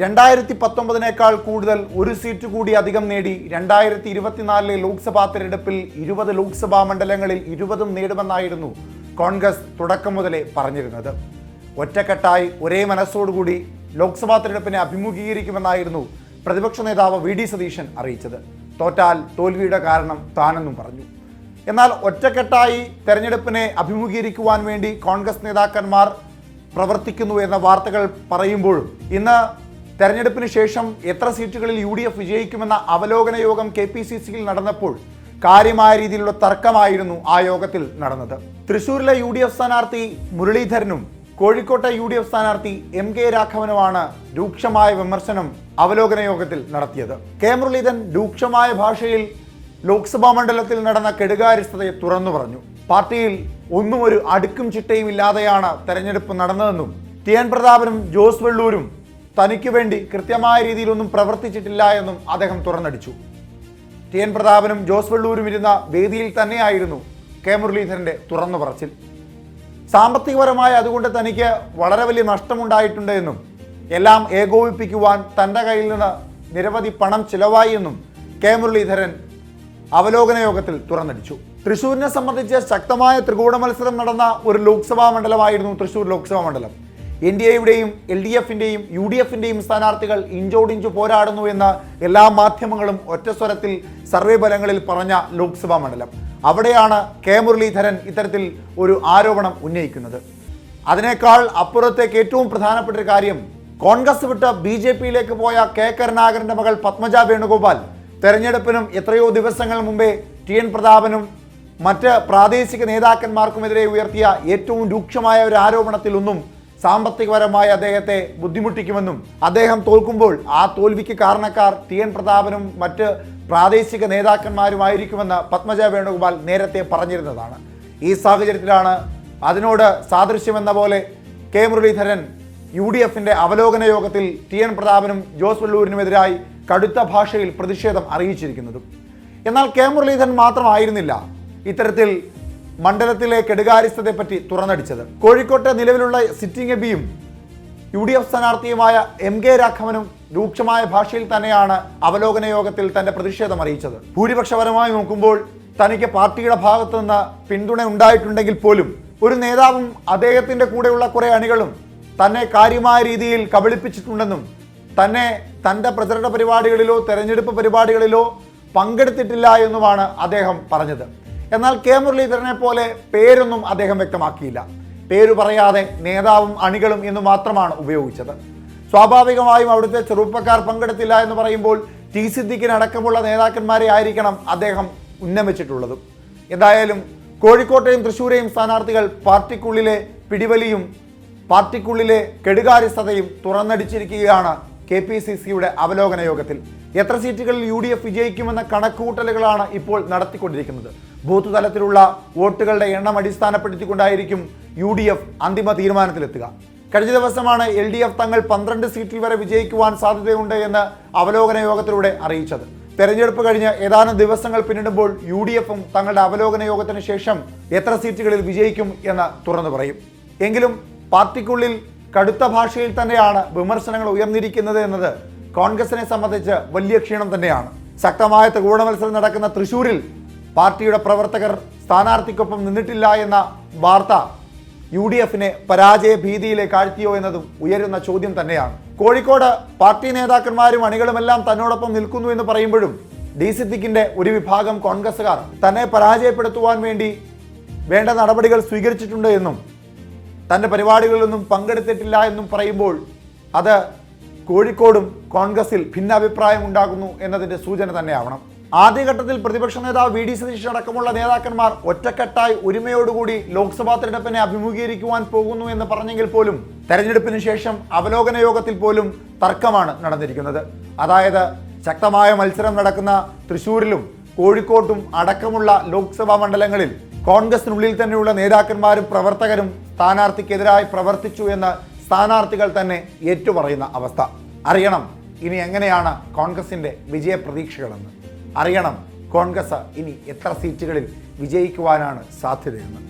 രണ്ടായിരത്തി പത്തൊമ്പതിനേക്കാൾ കൂടുതൽ ഒരു സീറ്റ് കൂടി അധികം നേടി രണ്ടായിരത്തി ഇരുപത്തിനാലിലെ ലോക്സഭാ തെരഞ്ഞെടുപ്പിൽ ഇരുപത് ലോക്സഭാ മണ്ഡലങ്ങളിൽ ഇരുപതും നേടുമെന്നായിരുന്നു കോൺഗ്രസ് തുടക്കം മുതലേ പറഞ്ഞിരുന്നത്. ഒറ്റക്കെട്ടായി ഒരേ മനസ്സോടുകൂടി ലോക്സഭാ തെരഞ്ഞെടുപ്പിനെ അഭിമുഖീകരിക്കുമെന്നായിരുന്നു പ്രതിപക്ഷ നേതാവ് വി ഡി സതീശൻ അറിയിച്ചത്. തോറ്റാൽ തോൽവിയുടെ കാരണം താനെന്നും പറഞ്ഞു. എന്നാൽ ഒറ്റക്കെട്ടായി തെരഞ്ഞെടുപ്പിനെ അഭിമുഖീകരിക്കുവാൻ വേണ്ടി കോൺഗ്രസ് നേതാക്കന്മാർ പ്രവർത്തിക്കുന്നു എന്ന വാർത്തകൾ പറയുമ്പോഴും ഇന്ന് തെരഞ്ഞെടുപ്പിന് ശേഷം എത്ര സീറ്റുകളിൽ യു ഡി എഫ് വിജയിക്കുമെന്ന അവലോകന യോഗം കെ പി സി സിയിൽ നടന്നപ്പോൾ കാര്യമായ രീതിയിലുള്ള തർക്കമായിരുന്നു ആ യോഗത്തിൽ നടന്നത്. തൃശൂരിലെ യു ഡി എഫ് സ്ഥാനാർത്ഥി മുരളീധരനും കോഴിക്കോട്ടെ യു ഡി എഫ് സ്ഥാനാർത്ഥി എം കെ രാഘവനുമാണ് രൂക്ഷമായ വിമർശനം അവലോകന യോഗത്തിൽ നടത്തിയത്. കെ മുരളീധരൻ രൂക്ഷമായ ഭാഷയിൽ ലോക്സഭാ മണ്ഡലത്തിൽ നടന്ന കെടുകാര്യസ്ഥതയെ തുറന്നു പറഞ്ഞു. പാർട്ടിയിൽ ഒന്നും ഒരു അടുക്കും ചിട്ടയും ഇല്ലാതെയാണ് തെരഞ്ഞെടുപ്പ് നടന്നതെന്നും ടി എൻ പ്രതാപനും ജോസ് വെള്ളൂരും തനിക്ക് വേണ്ടി കൃത്യമായ രീതിയിലൊന്നും പ്രവർത്തിച്ചിട്ടില്ല എന്നും അദ്ദേഹം തുറന്നടിച്ചു. ടി എൻ പ്രതാപനും ജോസ് വെള്ളൂരും ഇരുന്ന വേദിയിൽ തന്നെയായിരുന്നു കെ മുരളീധരന്റെ തുറന്നു പറച്ചിൽ. സാമ്പത്തികപരമായി അതുകൊണ്ട് തനിക്ക് വളരെ വലിയ നഷ്ടമുണ്ടായിട്ടുണ്ട് എന്നും എല്ലാം ഏകോപിപ്പിക്കുവാൻ തന്റെ കയ്യിൽ നിന്ന് നിരവധി പണം ചിലവായി എന്നും കെ മുരളീധരൻ അവലോകന യോഗത്തിൽ തുറന്നടിച്ചു. തൃശൂരിനെ സംബന്ധിച്ച് ശക്തമായ ത്രികോണ മത്സരം നടന്ന ഒരു ലോക്സഭാ മണ്ഡലമായിരുന്നു തൃശ്ശൂർ ലോക്സഭാ മണ്ഡലം. എൻ ഡി എയുടെയും എൽ ഡി എഫിന്റെയും യു ഡി എഫിന്റെയും സ്ഥാനാർത്ഥികൾ ഇഞ്ചോടിഞ്ചു പോരാടുന്നു എന്ന് എല്ലാ മാധ്യമങ്ങളും ഒറ്റസ്വരത്തിൽ സർവേ ഫലങ്ങളിൽ പറഞ്ഞ ലോക്സഭാ മണ്ഡലം. അവിടെയാണ് കെ മുരളീധരൻ ഇത്തരത്തിൽ ഒരു ആരോപണം ഉന്നയിക്കുന്നത്. അതിനേക്കാൾ അപ്പുറത്തേക്ക് ഏറ്റവും പ്രധാനപ്പെട്ട ഒരു കാര്യം കോൺഗ്രസ് വിട്ട് ബി ജെ പിയിലേക്ക് പോയ കെ കരുണാകരന്റെ മകൾ പത്മജ വേണുഗോപാൽ തെരഞ്ഞെടുപ്പിനും എത്രയോ ദിവസങ്ങൾ മുമ്പേ ടി എൻ പ്രതാപനും മറ്റ് പ്രാദേശിക നേതാക്കന്മാർക്കുമെതിരെ ഉയർത്തിയ ഏറ്റവും രൂക്ഷമായ ഒരു ആരോപണത്തിലൊന്നും സാമ്പത്തികപരമായി അദ്ദേഹത്തെ ബുദ്ധിമുട്ടിക്കുമെന്നും അദ്ദേഹം തോൽക്കുമ്പോൾ ആ തോൽവിക്ക് കാരണക്കാർ ടി എൻ പ്രതാപനും മറ്റ് പ്രാദേശിക നേതാക്കന്മാരുമായിരിക്കുമെന്ന് പത്മജ വേണുഗോപാൽ നേരത്തെ പറഞ്ഞിരുന്നതാണ്. ഈ സാഹചര്യത്തിലാണ് അതിനോട് സാദൃശ്യമെന്ന പോലെ കെ മുരളീധരൻ യു ഡി എഫിന്റെ അവലോകന യോഗത്തിൽ ടി എൻ പ്രതാപനും ജോസ് വെള്ളൂരിനുമെതിരായി കടുത്ത ഭാഷയിൽ പ്രതിഷേധം അറിയിച്ചിരിക്കുന്നതും. എന്നാൽ കെ മുരളീധരൻ മാത്രമായിരുന്നില്ല. ഇത്തരത്തിൽ മണ്ഡലത്തിലെ കെടുകാര്യസ്ഥതയെപ്പറ്റി തുറന്നടിച്ചത്. കോഴിക്കോട്ടെ നിലവിലുള്ള സിറ്റിംഗ് എബിയും യു ഡി എഫ് സ്ഥാനാർത്ഥിയുമായ എം കെ രാഘവനും രൂക്ഷമായ ഭാഷയിൽ തന്നെയാണ് അവലോകന യോഗത്തിൽ തന്റെ പ്രതിഷേധം അറിയിച്ചത്. ഭൂരിപക്ഷപരമായി നോക്കുമ്പോൾ തനിക്ക് പാർട്ടിയുടെ ഭാഗത്തു നിന്ന് പിന്തുണ ഉണ്ടായിട്ടുണ്ടെങ്കിൽ പോലും ഒരു നേതാവും അദ്ദേഹത്തിന്റെ കൂടെയുള്ള കുറെ അണികളും തന്നെ കാര്യമായ രീതിയിൽ കബളിപ്പിച്ചിട്ടുണ്ടെന്നും തന്നെ തന്റെ പ്രചരണ പരിപാടികളിലോ തെരഞ്ഞെടുപ്പ് പരിപാടികളിലോ പങ്കെടുത്തിട്ടില്ല എന്നുമാണ് അദ്ദേഹം പറഞ്ഞത്. എന്നാൽ കെ. മുരളീധരനെ പോലെ പേരൊന്നും അദ്ദേഹം വ്യക്തമാക്കിയില്ല. പേര് പറയാതെ നേതാവും അണികളും എന്ന് മാത്രമാണ് ഉപയോഗിച്ചത്. സ്വാഭാവികമായും അവിടുത്തെ ചെറുപ്പക്കാർ പങ്കെടുത്തില്ല എന്ന് പറയുമ്പോൾ ടി. സിദ്ദിഖിനടക്കമുള്ള നേതാക്കന്മാരെ ആയിരിക്കണം അദ്ദേഹം ഉന്നമിച്ചിട്ടുള്ളത് എന്തായാലും കോഴിക്കോട്ടെയും തൃശ്ശൂരെയും സ്ഥാനാർത്ഥികൾ പാർട്ടിക്കുള്ളിലെ പിടിവലിയും പാർട്ടിക്കുള്ളിലെ കെടുകാര്യസ്ഥതയും തുറന്നടിച്ചിരിക്കുകയാണ് കെ. പി. സി. സിയുടെ അവലോകന യോഗത്തിൽ. എത്ര സീറ്റുകളിൽ യു ഡി എഫ് വിജയിക്കുമെന്ന കണക്കുകൂട്ടലുകളാണ് ഇപ്പോൾ നടത്തിക്കൊണ്ടിരിക്കുന്നത്. ബൂത്ത് തലത്തിലുള്ള വോട്ടുകളുടെ എണ്ണം അടിസ്ഥാനപ്പെടുത്തിക്കൊണ്ടായിരിക്കും യു ഡി എഫ് അന്തിമ തീരുമാനത്തിലെത്തുക. കഴിഞ്ഞ ദിവസമാണ് എൽ ഡി എഫ് തങ്ങൾ പന്ത്രണ്ട് സീറ്റിൽ വരെ വിജയിക്കുവാൻ സാധ്യതയുണ്ട് എന്ന് അവലോകന യോഗത്തിലൂടെ അറിയിച്ചത്. തെരഞ്ഞെടുപ്പ് കഴിഞ്ഞ് ഏതാനും ദിവസങ്ങൾ പിന്നിടുമ്പോൾ യു ഡി എഫും തങ്ങളുടെ അവലോകന യോഗത്തിന് ശേഷം എത്ര സീറ്റുകളിൽ വിജയിക്കും എന്ന് തുറന്നു പറയും. എങ്കിലും പാർട്ടിക്കുള്ളിൽ കടുത്ത ഭാഷയിൽ തന്നെയാണ് വിമർശനങ്ങൾ ഉയർന്നിരിക്കുന്നത് എന്നത് കോൺഗ്രസിനെ സംബന്ധിച്ച് വലിയ ക്ഷീണം തന്നെയാണ്. ശക്തമായ ത്രികോണ മത്സരം നടക്കുന്ന തൃശൂരിൽ പാർട്ടിയുടെ പ്രവർത്തകർ സ്ഥാനാർത്ഥിക്കൊപ്പം നിന്നിട്ടില്ല എന്ന വാർത്ത യു ഡി എഫിനെ പരാജയ ഭീതിയിലേക്ക് ആഴ്ത്തിയോ എന്നതും ഉയരുന്ന ചോദ്യം തന്നെയാണ്. കോഴിക്കോട് പാർട്ടി നേതാക്കന്മാരും അണികളുമെല്ലാം തന്നോടൊപ്പം നിൽക്കുന്നു എന്ന് പറയുമ്പോഴും ഡി സിദ്ദിഖിന്റെ ഒരു വിഭാഗം കോൺഗ്രസുകാർ തന്നെ പരാജയപ്പെടുത്തുവാൻ വേണ്ടി വേണ്ട നടപടികൾ സ്വീകരിച്ചിട്ടുണ്ട് എന്നും തന്റെ പരിപാടികളിലൊന്നും പങ്കെടുത്തിട്ടില്ല എന്നും പറയുമ്പോൾ അത് കോഴിക്കോടും കോൺഗ്രസിൽ ഭിന്നാഭിപ്രായം ഉണ്ടാകുന്നു എന്നതിന്റെ സൂചന തന്നെയാവണം. ആദ്യഘട്ടത്തിൽ പ്രതിപക്ഷ നേതാവ് വി ഡി സതീഷ് അടക്കമുള്ള നേതാക്കന്മാർ ഒറ്റക്കെട്ടായി ഒരുമയോടുകൂടി ലോക്സഭാ തെരഞ്ഞെടുപ്പിനെ അഭിമുഖീകരിക്കുവാൻ പോകുന്നു എന്ന് പറഞ്ഞെങ്കിൽ പോലും തെരഞ്ഞെടുപ്പിന് ശേഷം അവലോകന യോഗത്തിൽ പോലും തർക്കമാണ് നടന്നിരിക്കുന്നത്. അതായത് ശക്തമായ മത്സരം നടക്കുന്ന തൃശൂരിലും കോഴിക്കോട്ടും അടക്കമുള്ള ലോക്സഭാ മണ്ഡലങ്ങളിൽ കോൺഗ്രസിനുള്ളിൽ തന്നെയുള്ള നേതാക്കന്മാരും പ്രവർത്തകരും സ്ഥാനാർത്ഥിക്കെതിരായി പ്രവർത്തിച്ചു എന്ന് സ്ഥാനാർത്ഥികൾ തന്നെ ഏറ്റുപറയുന്ന അവസ്ഥ. അറിയണം ഇനി എങ്ങനെയാണ് കോൺഗ്രസിന്റെ വിജയപ്രതീക്ഷകളെന്ന്. അറിയണം കോൺഗ്രസ് ഇനി എത്ര സീറ്റുകളിൽ വിജയിക്കുവാനാണ് സാധ്യതയെന്ന്.